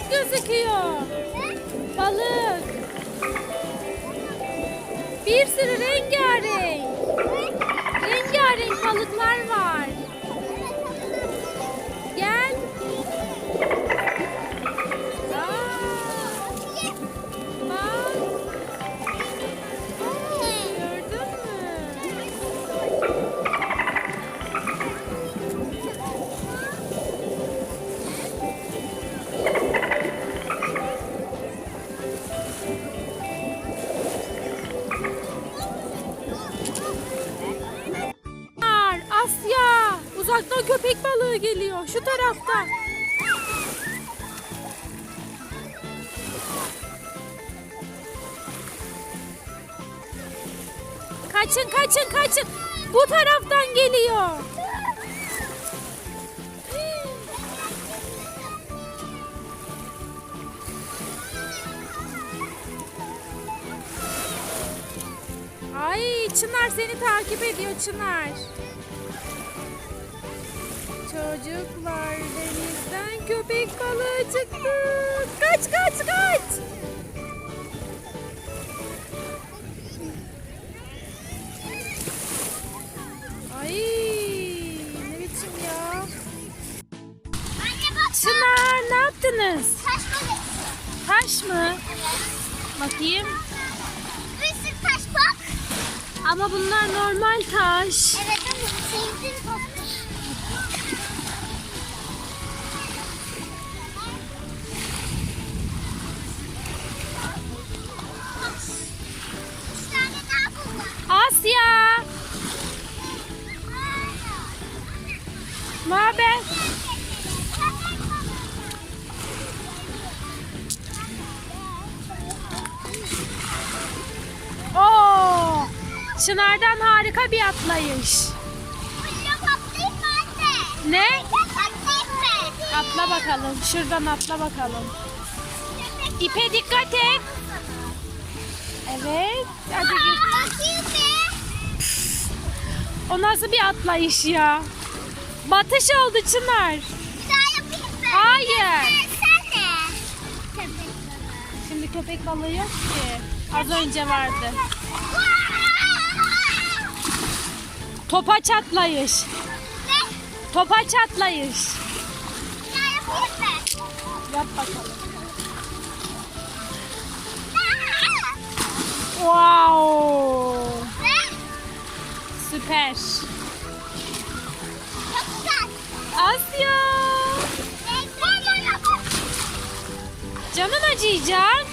balık gözüküyor. Balık. Bir sürü rengarenk. Rengarenk balıklar var. Uzaktan köpek balığı geliyor. Şu tarafta. Kaçın kaçın kaçın. Bu taraftan geliyor. Ay Çınar seni takip ediyor Çınar. Çocuklar denizden köpek balığı çıktı. Kaç kaç kaç. Ay ne biçim ya. Anne bak. Çınar ne yaptınız? Taş balık. Taş mı? Bakayım. Bir sürü taş bak. Ama bunlar normal taş. Evet ama sevdim taşı. Çınar'dan harika bir atlayış. Ne? Atla bakalım. Şuradan atla bakalım. İpe dikkat et. Evet. Hadi git. O nasıl bir atlayış ya? Batış oldu Çınar. Hayır. Şimdi köpek balığı yok ki. Az önce vardı. Topaç atlayış. Ne? Topaç atlayış. Bir daha yapayım mı? Yap bakalım. Wow. Ne? Süper. Çok güzel. Asya. Canın acıyacak.